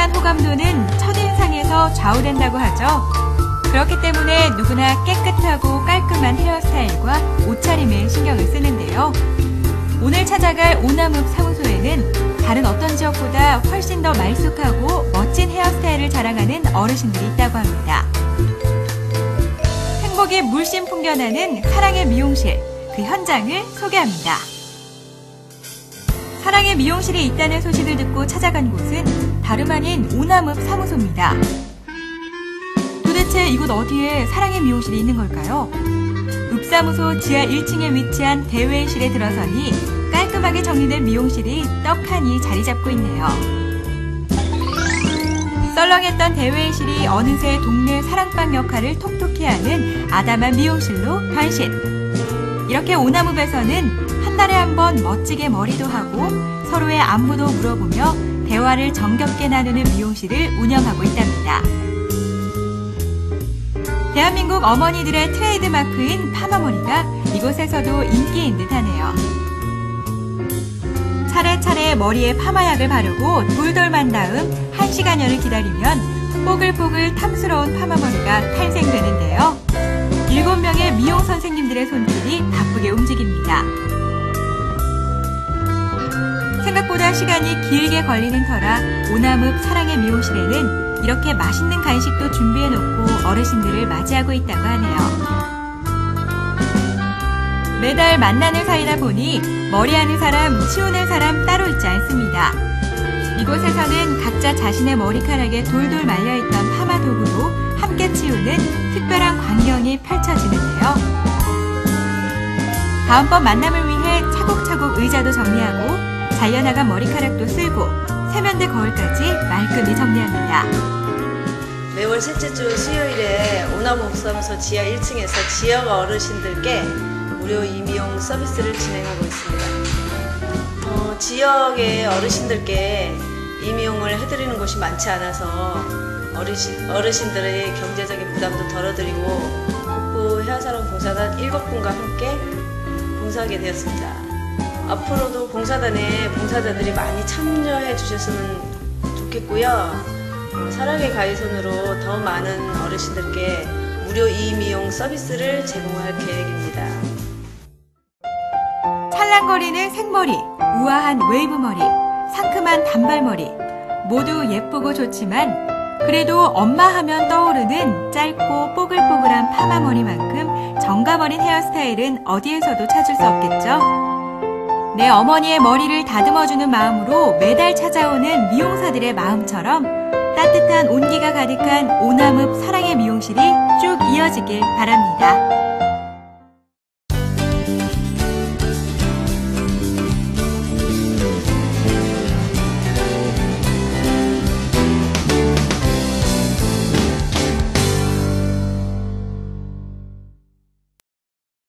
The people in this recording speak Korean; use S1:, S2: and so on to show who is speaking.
S1: 대한 호감도는 첫인상에서 좌우된다고 하죠. 그렇기 때문에 누구나 깨끗하고 깔끔한 헤어스타일과 옷차림에 신경을 쓰는데요. 오늘 찾아갈 오남읍 사무소에는 다른 어떤 지역보다 훨씬 더 말쑥하고 멋진 헤어스타일을 자랑하는 어르신들이 있다고 합니다. 행복이 물씬 풍겨나는 사랑의 미용실, 그 현장을 소개합니다. 사랑의 미용실이 있다는 소식을 듣고 찾아간 곳은 다름 아닌 오남읍 사무소입니다. 도대체 이곳 어디에 사랑의 미용실이 있는 걸까요? 읍사무소 지하 1층에 위치한 대회실에 들어서니 깔끔하게 정리된 미용실이 떡하니 자리 잡고 있네요. 썰렁했던 대회실이 어느새 동네 사랑방 역할을 톡톡히 하는 아담한 미용실로 변신. 이렇게 오나무에서는 한 달에 한 번 멋지게 머리도 하고 서로의 안부도 물어보며 대화를 정겹게 나누는 미용실을 운영하고 있답니다. 대한민국 어머니들의 트레이드 마크인 파마머리가 이곳에서도 인기인 듯하네요. 차례차례 머리에 파마약을 바르고 돌돌 만 다음 1시간여를 기다리면 뽀글뽀글 탐스러운 파마머리가 탄생되는데요. 생각보다 시간이 길게 걸리는 터라 오남읍 사랑의 미용실에는 이렇게 맛있는 간식도 준비해놓고 어르신들을 맞이하고 있다고 하네요. 매달 만나는 사이다 보니 머리하는 사람, 치우는 사람 따로 있지 않습니다. 이곳에서는 각자 자신의 머리카락에 돌돌 말려있던 파마 도구로 함께 치우는 특별한 광경이 펼쳐지는데요. 다음번 만남을 위해 차곡차곡 의자도 정리하고 잘려나간 머리카락도 쓸고 세면대 거울까지 말끔히 정리합니다.
S2: 매월 셋째 주 수요일에 오나목사무소 지하 1층에서 지역 어르신들께 무료 이미용 서비스를 진행하고 있습니다. 어, 지역의 어르신들께 이미용을 해드리는 곳이 많지 않아서 어르신, 어르신들의 경제적인 부담도 덜어드리고 북부 헤어사랑 봉사단 7분과 함께 봉사하게 되었습니다. 앞으로도 봉사단에 봉사자들이 많이 참여해 주셨으면 좋겠고요. 어, 사랑의 가위손으로 더 많은 어르신들께 무료 이미용 서비스를 제공할 계획입니다.
S1: 찰랑거리는 생머리, 우아한 웨이브머리, 상큼한 단발머리 모두 예쁘고 좋지만 그래도 엄마 하면 떠오르는 짧고 뽀글뽀글한 파마머리만큼 정감 어린 헤어스타일은 어디에서도 찾을 수 없겠죠? 내 어머니의 머리를 다듬어주는 마음으로 매달 찾아오는 미용사들의 마음처럼 따뜻한 온기가 가득한 오남읍 사랑의 미용실이 쭉 이어지길 바랍니다.